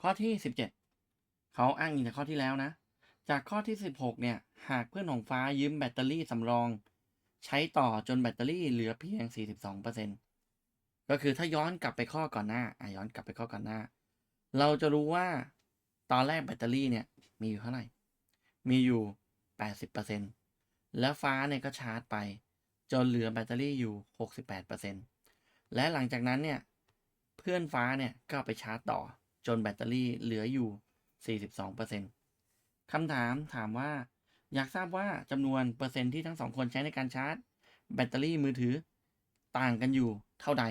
ข้อที่ 17 เขาอ้างอิงจากข้อที่แล้วนะ จากข้อที่ 16 เนี่ย หากเพื่อนของฟ้ายืมแบตเตอรี่สำรอง ใช้ต่อจนแบตเตอรี่เหลือเพียง 42%ก็คือถ้าย้อนกลับไปข้อก่อนหน้าอะย้อนกลับไปข้อก่อนหน้า เราจะรู้ว่าตอนแรกแบตเตอรี่เนี่ยมีอยู่เท่าไหร่ มีอยู่ 80%แล้วฟ้าเนี่ยก็ชาร์จไป จนเหลือแบตเตอรี่อยู่ 68%และหลังจากนั้นเนี่ย เพื่อนฟ้าเนี่ยก็ไปชาร์จต่อ จนแบตเตอรี่เหลืออยู่ 42%คำถามถามว่า อยากทราบว่าจำนวนเปอร์เซ็นต์ที่ทั้งสองคนใช้ในการชาร์จ แบตเตอรี่มือถือต่างกันอยู่เท่าใด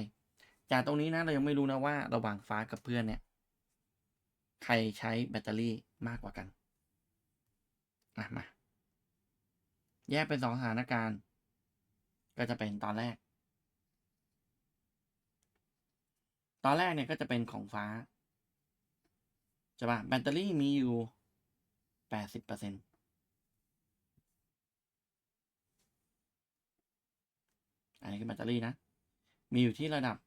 จากตรงนี้นะเรายังไม่รู้นะว่าระหว่างฟ้ากับเพื่อนเนี่ย ใครใช้แบตเตอรี่มากกว่ากันอะมา แยกเป็นสองสถานการณ์ ก็จะเป็นตอนแรก ตอนแรกเนี่ยก็จะเป็นของฟ้า ใช่ปะแบตเตอรี่มีอยู่แปดสิบเปอร์เซ็นต์อันนี้คือแบตเตอรี่นะ มีอยู่ที่ระดับ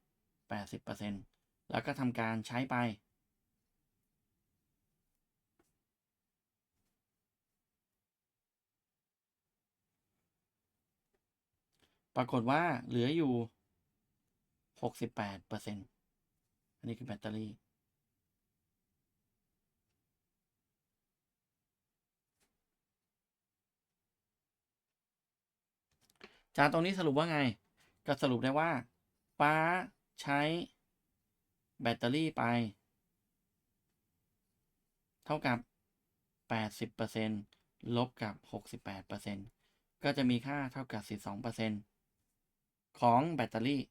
แปดสิบเปอร์เซ็นต์แล้วก็ทำการใช้ไปปรากฏว่าเหลืออยู่หกสิบแปดเปอร์เซ็นต์อันนี้คือแบตเตอรี่ จากตรงนี้สรุปว่าไง ก็สรุปได้ว่าฟ้าใช้แบตเตอรี่ไป เท่ากับ 80%ลบกับ 68%ก็จะมีค่าเท่ากับ 12%ของแบตเตอรี่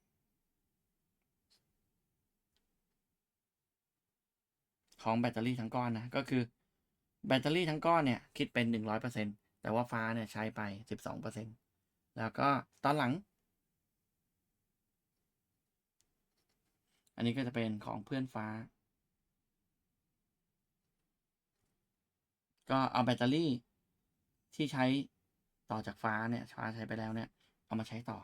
ของแบตเตอรี่ทั้งก้อนนะ ก็คือแบตเตอรี่ทั้งก้อนเนี่ย คิดเป็น 100%แต่ว่าฟ้าเนี่ยใช้ไป 12% แล้วก็ตอนหลัง อันนี้ก็จะเป็นของเพื่อนฟ้า ก็เอาแบตเตอรี่ที่ใช้ต่อจากฟ้าเนี่ยฟ้าใช้ไปแล้วเนี่ย เอามาใช้ต่อ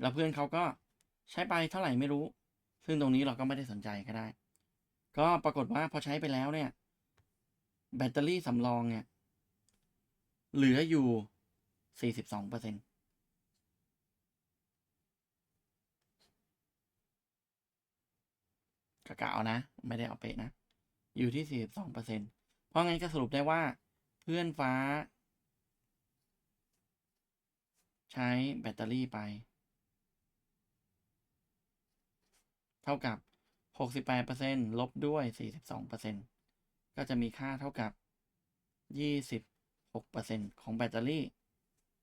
แล้วเพื่อนเขาก็ใช้ไปเท่าไหร่ไม่รู้ ซึ่งตรงนี้เราก็ไม่ได้สนใจก็ได้ ก็ปรากฏว่าพอใช้ไปแล้วเนี่ย แบตเตอรี่สำรองเนี่ย เหลืออยู่ 42เปอร์เซ็นต์กะกะเอานะ ไม่ได้เอาเป๊ะนะ อยู่ที่ 42เปอร์เซ็นต์เพราะงั้นก็สรุปได้ว่าเพื่อนฟ้า ใช้แบตเตอรี่ไป เท่ากับ 68%ลบด้วย 42%ก็จะมีค่าเท่ากับ 26%ของแบตเตอรี่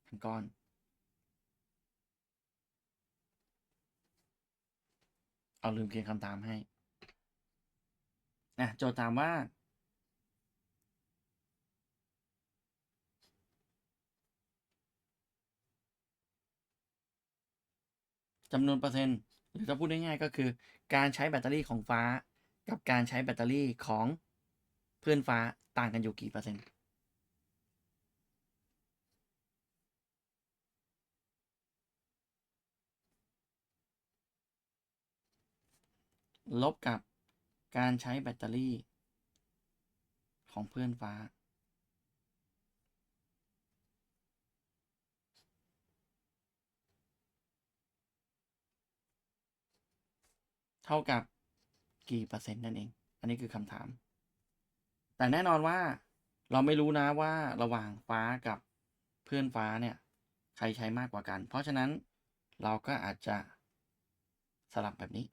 ทั้งก้อนเอาลืมเขียนคำตามให้อะโจทย์ถามว่า จำนวนเปอร์เซ็นต์ หรือถ้าพูดง่ายๆก็คือ การใช้แบตเตอรี่ของฟ้า กับการใช้แบตเตอรี่ของเพื่อนฟ้าต่างกันอยู่กี่เปอร์เซ็นต์ลบกับการใช้แบตเตอรี่ของเพื่อนฟ้า เท่ากับกี่เปอร์เซ็นต์นั่นเอง อันนี้คือคำถาม แต่แน่นอนว่าเราไม่รู้นะว่าระหว่างฟ้ากับเพื่อนฟ้าเนี่ย ใครใช้มากกว่ากัน เพราะฉะนั้นเราก็อาจจะสลับแบบนี้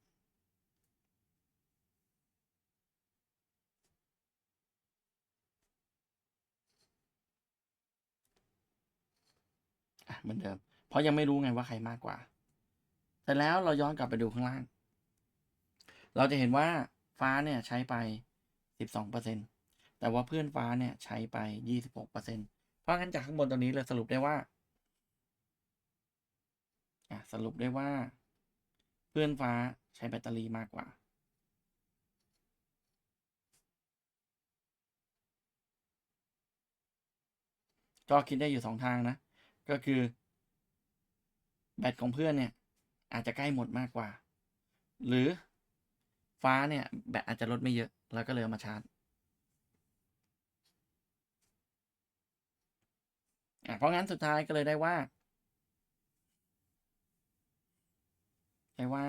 เหมือนเดิม เพราะยังไม่รู้ไงว่าใครมากกว่า แต่แล้วเราย้อนกลับไปดูข้างล่าง เราจะเห็นว่าฟ้าเนี่ยใช้ไป 12%แต่ว่าเพื่อนฟ้าเนี่ยใช้ไป 26%เพราะงั้นจากข้างบนตัวนี้เราสรุปได้ว่าสรุปได้ว่า เพื่อนฟ้าใช้แบตเตอรี่มากกว่า ก็คิดได้อยู่สองทางนะ ก็คือ แบตของเพื่อนเนี่ย อาจจะใกล้หมดมากกว่า หรือ ฟ้าเนี่ย แบตอาจจะลดไม่เยอะ แล้วก็เลยเอามาชาร์จอะเพราะงั้นสุดท้ายก็เลยได้ว่าได้ว่า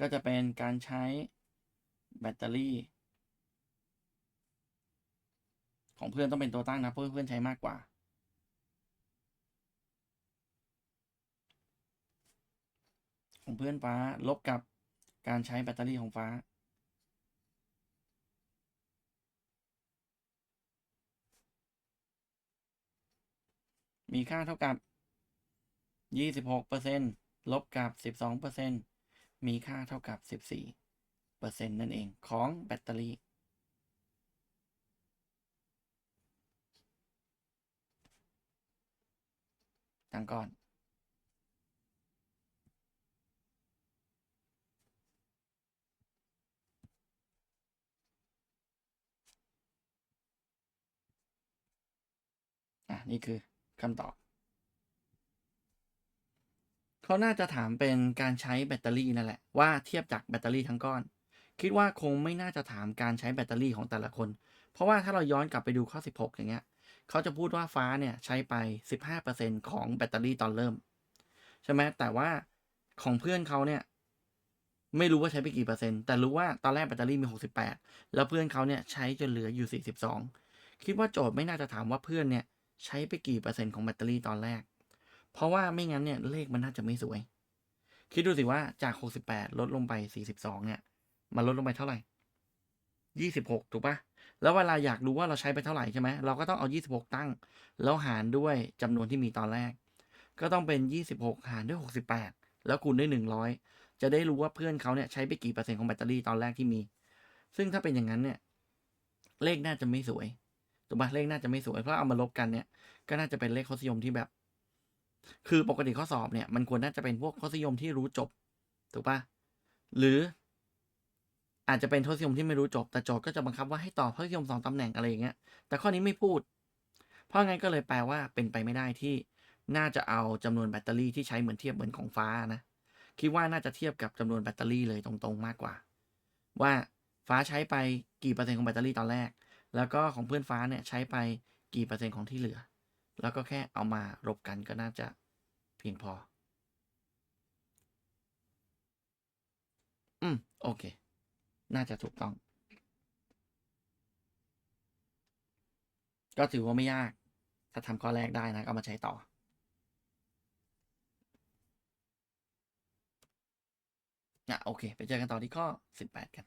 ก็จะเป็นการใช้แบตเตอรี่ ของเพื่อนต้องเป็นตัวตั้งนะเพราะเพื่อนใช้มากกว่าของเพื่อนฟ้าลบกับ การใช้แบตเตอรี่ของฟ้า มีค่าเท่ากับ 26%ลบกับ 12%มีค่าเท่ากับ 14%นั่นเองของแบตเตอรี่ตั้งก่อน อะนี่คือคำตอบเขาน่าจะถามเป็นการใช้แบตเตอรี่นั่นแหละ ว่าเทียบจากแบตเตอรี่ทั้งก้อน คิดว่าคงไม่น่าจะถามการใช้แบตเตอรี่ของแต่ละคน เพราะว่าถ้าเราย้อนกลับไปดูข้อ 16 อย่างเงี้ยเขาจะพูดว่าฟ้าเนี่ยใช้ไป 15%ของแบตเตอรี่ตอนเริ่ม ใช่ไหมแต่ว่าของเพื่อนเขาเนี่ยไม่รู้ว่าใช้ไปกี่เปอร์เซ็นต์ แต่รู้ว่าตอนแรกแบตเตอรี่มี 68 แล้วเพื่อนเขาเนี่ยใช้จนเหลืออยู่ 42 คิดว่าโจทย์ไม่น่าจะถามว่าเพื่อนเนี่ย ใช้ไปกี่เปอร์เซ็นต์ของแบตเตอรี่ตอนแรก เพราะว่าไม่งั้นเนี่ยเลขมันน่าจะไม่สวย คิดดูสิว่าจาก 68 ลดลงไป 42 เนี่ย มันลดลงไปเท่าไหร่ 26 ถูกปะแล้วเวลาอยากรู้ว่าเราใช้ไปเท่าไหร่ใช่ไหมเราก็ต้องเอา 26 ตั้ง แล้วหารด้วยจำนวนที่มีตอนแรก ก็ต้องเป็น 26 หารด้วย 68 แล้วคูณด้วย 100 จะได้รู้ว่าเพื่อนเขาเนี่ยใช้ไปกี่เปอร์เซ็นต์ของแบตเตอรี่ตอนแรกที่มี ซึ่งถ้าเป็นอย่างนั้นเนี่ย เลขน่าจะไม่สวย ถูกปะเลขน่าจะไม่สวย เพราะเอามาลบกันเนี่ย ก็น่าจะเป็นเลขข้อสยมที่แบบ คือปกติข้อสอบเนี่ย มันควรน่าจะเป็นพวกข้อสยมที่รู้จบ ถูกปะหรือ อาจจะเป็นทศนิยมที่ไม่รู้จบ แต่โจทย์ก็จะบังคับว่าให้ตอบทศนิยมสองตำแหน่งอะไรอย่างเงี้ย แต่ข้อนี้ไม่พูด เพราะงั้นก็เลยแปลว่าเป็นไปไม่ได้ที่น่าจะเอาจำนวนแบตเตอรี่ที่ใช้เหมือนเทียบเหมือนของฟ้านะ คิดว่าน่าจะเทียบกับจำนวนแบตเตอรี่เลยตรงๆมากกว่า ว่าฟ้าใช้ไปกี่เปอร์เซ็นต์ของแบตเตอรี่ตอนแรก แล้วก็ของเพื่อนฟ้าเนี่ยใช้ไปกี่เปอร์เซ็นต์ของที่เหลือ แล้วก็แค่เอามารบกันก็น่าจะเพียงพอ อืม โอเค น่าจะถูกต้อง ก็ถือว่าไม่ยาก ถ้าทำข้อแรกได้นะก็มาใช้ต่ออะโอเค ไปเจอกันต่อที่ข้อ 18 กัน